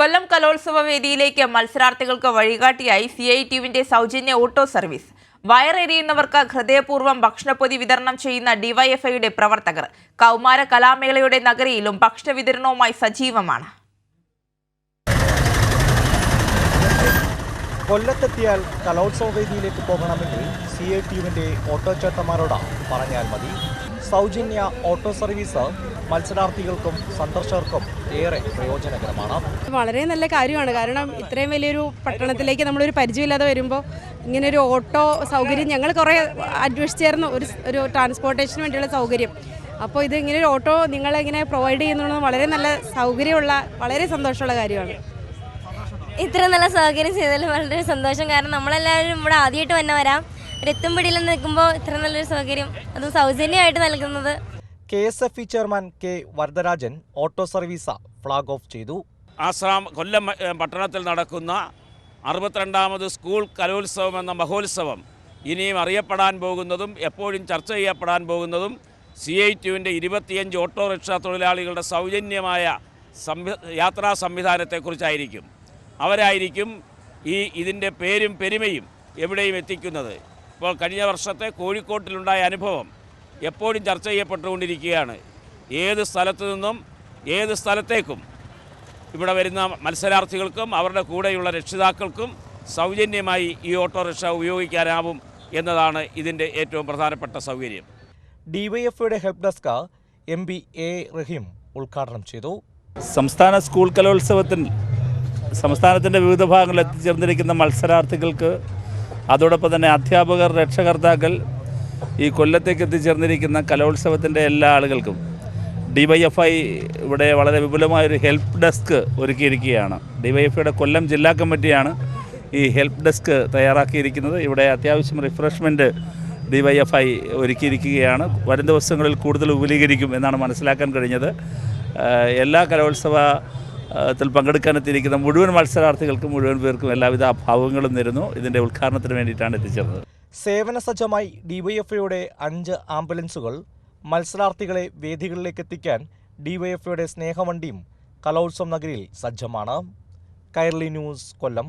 കൊല്ലം കലോത്സവ വേദിയിലേക്ക് മത്സരാർത്ഥികൾക്ക് വഴികാട്ടിയായി സി ഐ ടിയുവിന്റെ സൗജന്യ ഓട്ടോ സർവീസ്. വയറെരിയുന്നവർക്ക് ഹൃദയപൂർവം ഭക്ഷണപ്പൊതി വിതരണം ചെയ്യുന്ന ഡിവൈഎഫ്ഐയുടെ പ്രവർത്തകർ. കൗമാര കലാമേളയുടെ നഗരിയിലും ഭക്ഷണ വിതരണവുമായി സജീവമാണ്. കൊല്ലത്തെത്തിയാൽ കലോത്സവ വേദിയിലേക്ക് പോകണമെങ്കിൽ സി ഐ ടിയുവിന്റെ ഓട്ടോ ചേട്ടന്മാരോട് പറഞ്ഞാൽ മതി. സൗജന്യ ഓട്ടോ സർവീസ് മത്സരാർത്ഥികൾക്കും സന്ദർശകർക്കും ഏറെ പ്രയോജനകരമാണ്. വളരെ നല്ല കാര്യമാണ്. കാരണം ഇത്രയും വലിയൊരു പട്ടണത്തിലേക്ക് നമ്മളൊരു പരിചയമില്ലാതെ വരുമ്പോൾ ഇങ്ങനെ ഒരു ഓട്ടോ സൗകര്യം ഞങ്ങൾ കുറേ അന്വേഷിച്ചായിരുന്നു ഒരു ഒരു ട്രാൻസ്പോർട്ടേഷന് വേണ്ടിയുള്ള സൗകര്യം. അപ്പോൾ ഇത് ഇങ്ങനെ ഒരു ഓട്ടോ നിങ്ങളിങ്ങനെ പ്രൊവൈഡ് ചെയ്യുന്നത് വളരെ നല്ല സൗകര്യമുള്ള വളരെ സന്തോഷമുള്ള കാര്യമാണ്. ഇത്ര നല്ല സൗകര്യം ചെയ്തതിൽ വളരെ സന്തോഷം. കാരണം നമ്മളെല്ലാവരും ഇവിടെ ആദ്യമായിട്ട് തന്നെ വരാം ഒരു എത്തും പിടിയിൽ നിൽക്കുമ്പോൾ ഇത്ര നല്ലൊരു സൗകര്യം അതും സൗജന്യമായിട്ട് നൽകുന്നത്. K S F E chairman K Varadarajan auto service flag off ചെയ്തു. ആശ്രാം കൊല്ലം പട്ടണത്തിൽ നടക്കുന്ന അറുപത്തിരണ്ടാമത് സ്കൂൾ കലോത്സവം എന്ന മഹോത്സവം ഇനിയും അറിയപ്പെടാൻ പോകുന്നതും എപ്പോഴും ചർച്ച ചെയ്യപ്പെടാൻ പോകുന്നതും സി ഐ ടുവിന്റെ ഇരുപത്തിയഞ്ച് ഓട്ടോറിക്ഷ തൊഴിലാളികളുടെ സൗജന്യമായ സംവി യാത്രാ സംവിധാനത്തെക്കുറിച്ചായിരിക്കും. അവരായിരിക്കും ഈ ഇതിന്റെ പേരും പെരുമയും എവിടെയും എത്തിക്കുന്നത്. ഇപ്പോൾ കഴിഞ്ഞ വർഷത്തെ കോഴിക്കോട്ടിലുണ്ടായ അനുഭവം എപ്പോഴും ചർച്ച ചെയ്യപ്പെട്ടുകൊണ്ടിരിക്കുകയാണ്. ഏത് സ്ഥലത്തു നിന്നും ഏത് സ്ഥലത്തേക്കും ഇവിടെ വരുന്ന മത്സരാർത്ഥികൾക്കും അവരുടെ കൂടെയുള്ള രക്ഷിതാക്കൾക്കും സൗജന്യമായി ഈ ഓട്ടോറിക്ഷ ഉപയോഗിക്കാനാവും എന്നതാണ് ഇതിന്റെ ഏറ്റവും പ്രധാനപ്പെട്ട സൗകര്യം. ഡിവൈഎഫ്ഐയുടെ help desk M P A Rahim ഉദ്ഘാടനം ചെയ്തു. സംസ്ഥാന സ്കൂൾ കലോത്സവത്തിൽ സംസ്ഥാനത്തിന്റെ വിവിധ ഭാഗങ്ങളിൽ എത്തിച്ചേർന്നിരിക്കുന്ന മത്സരാർത്ഥികൾക്ക് അതോടൊപ്പം തന്നെ അധ്യാപകർ രക്ഷകർത്താക്കൾ ഈ കൊല്ലത്തേക്ക് എത്തിച്ചേർന്നിരിക്കുന്ന കലോത്സവത്തിന്റെ എല്ലാ ആളുകൾക്കും ഡിവൈഎഫ്ഐ ഇവിടെ വളരെ വിപുലമായൊരു ഹെൽപ്പ് ഡെസ്ക് ഒരുക്കിയിരിക്കുകയാണ്. ഡിവൈഎഫ്ഐയുടെ കൊല്ലം ജില്ലാ കമ്മിറ്റിയാണ് ഈ ഹെൽപ്പ് ഡെസ്ക് തയ്യാറാക്കിയിരിക്കുന്നത്. ഇവിടെ അത്യാവശ്യം റിഫ്രഷ്മെന്റ് ഡിവൈഎഫ്ഐ ഒരുക്കിയിരിക്കുകയാണ്. വരും ദിവസങ്ങളിൽ കൂടുതൽ വിപുലീകരിക്കും എന്നാണ് മനസ്സിലാക്കാൻ കഴിഞ്ഞത്. എല്ലാ കലോത്സവ ത്തിൽ പങ്കെടുക്കാനെത്തിയിരിക്കുന്ന മുഴുവൻ മത്സരാർത്ഥികൾക്കും മുഴുവൻ പേർക്കും എല്ലാവിധ അഭാവങ്ങളും നേരുന്നു. ഇതിന്റെ ഉദ്ഘാടനത്തിന് വേണ്ടിയിട്ടാണ് എത്തിച്ചേർന്നത്. സേവന സജ്ജമായി ഡിവൈഎഫ്ഐയുടെ അഞ്ച് ആംബുലൻസുകൾ മത്സരാർത്ഥികളെ വേദികളിലേക്ക് എത്തിക്കാൻ ഡിവൈഎഫ്ഐയുടെ സ്നേഹവണ്ടിയും കലോത്സവം നഗരിയിൽ സജ്ജമാണ്. കൈർലി ന്യൂസ് കൊല്ലം.